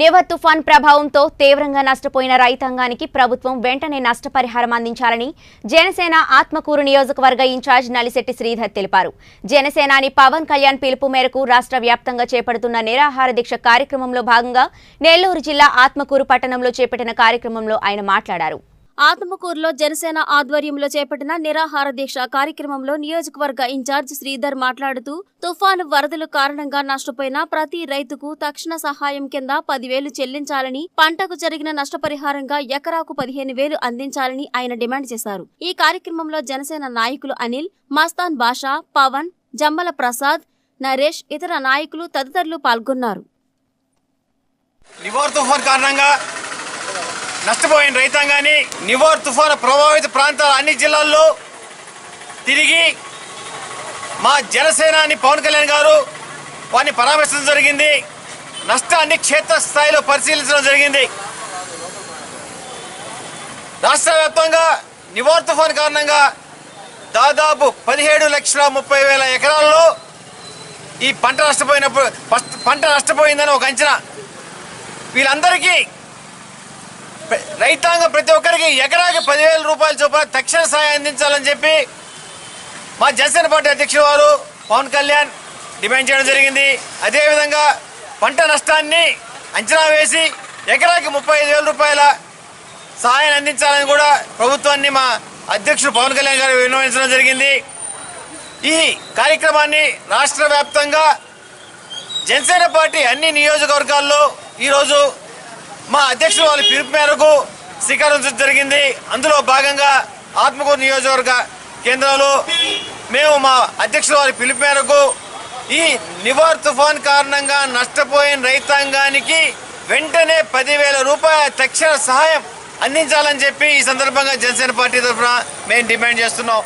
నివర్ తుఫాన్ ప్రభావంతో తీవ్రంగా నష్టపోయిన రైతాంగానికి ప్రభుత్వం వెంటనే నష్టపరిహారం అందించాలని జనసేన ఆత్మకూరు నియోజకవర్గ ఇన్ఛార్జ్ నలిశెట్టి శ్రీధర్ తెలిపారు. జనసేనాని పవన్ కళ్యాణ్ పిలుపు మేరకు రాష్ట్ర వ్యాప్తంగా చేపడుతున్న నిరాహార దీక్ష కార్యక్రమంలో భాగంగా నెల్లూరు జిల్లా ఆత్మకూరు పట్టణంలో చేపట్టిన కార్యక్రమంలో ఆయన మాట్లాడారు. ఆత్మకూరులో జనసేన ఆధ్వర్యంలో చేపట్టిన నిరాహార దీక్ష కార్యక్రమంలో నియోజకవర్గ ఇన్ఛార్జ్ శ్రీధర్ మాట్లాడుతూ తుఫాను వరదలు కారణంగా నష్టపోయిన ప్రతి రైతుకు తక్షణ సహాయం కింద పదివేలు చెల్లించాలని పంటకు జరిగిన నష్టపరిహారంగా ఎకరాకు పదిహేను వేలు అందించాలని ఆయన డిమాండ్ చేశారు. ఈ కార్యక్రమంలో జనసేన నాయకులు అనిల్ మస్తాన్ బాషా పవన్ జమ్మల ప్రసాద్ నరేష్ ఇతర నాయకులు తదితరులు పాల్గొన్నారు. నివార్ తుఫాన్ కారణంగా నష్టపోయిన రైతాంగాన్ని నివార్ తుఫాను ప్రభావిత ప్రాంతాల అన్ని జిల్లాల్లో తిరిగి మా జనసేనాని పవన్ కళ్యాణ్ గారు వారిని పరామర్శించడం జరిగింది. నష్టాన్ని క్షేత్రస్థాయిలో పరిశీలించడం జరిగింది. రాష్ట్ర వ్యాప్తంగా నివార్ తుఫాన్ కారణంగా దాదాపు పదిహేడు లక్షల ముప్పై వేల ఎకరాల్లో ఈ పంట నష్టపోయినప్పుడు ఫస్ట్ పంట నష్టపోయిందని ఒక అంచనా. వీళ్ళందరికీ రైతాంగం ప్రతి ఒక్కరికి ఎకరాకి పదివేల రూపాయల చొప్పున తక్షణ సహాయం అందించాలని చెప్పి మా జనసేన పార్టీ అధ్యక్షుడు వారు పవన్ కళ్యాణ్ డిమాండ్ చేయడం జరిగింది. అదేవిధంగా పంట నష్టాన్ని అంచనా వేసి ఎకరాకి ముప్పై ఐదు వేల రూపాయల సహాయం అందించాలని కూడా ప్రభుత్వాన్ని మా అధ్యక్షుడు పవన్ కళ్యాణ్ గారు విన్నవించడం జరిగింది. ఈ కార్యక్రమాన్ని రాష్ట్ర వ్యాప్తంగా జనసేన పార్టీ అన్ని నియోజకవర్గాల్లో ఈరోజు మా అధ్యక్షుడు వాళ్ళ పిలుపు మేరకు స్వీకరించడం జరిగింది. అందులో భాగంగా ఆత్మకూరు నియోజకవర్గ కేంద్రంలో మేము మా అధ్యక్షుల వారి పిలుపు మేరకు ఈ నివార్ తుఫాన్ కారణంగా నష్టపోయిన రైతాంగానికి వెంటనే పదివేల రూపాయల తక్షణ సహాయం అందించాలని చెప్పి ఈ సందర్భంగా జనసేన పార్టీ తరఫున మేము డిమాండ్ చేస్తున్నాం.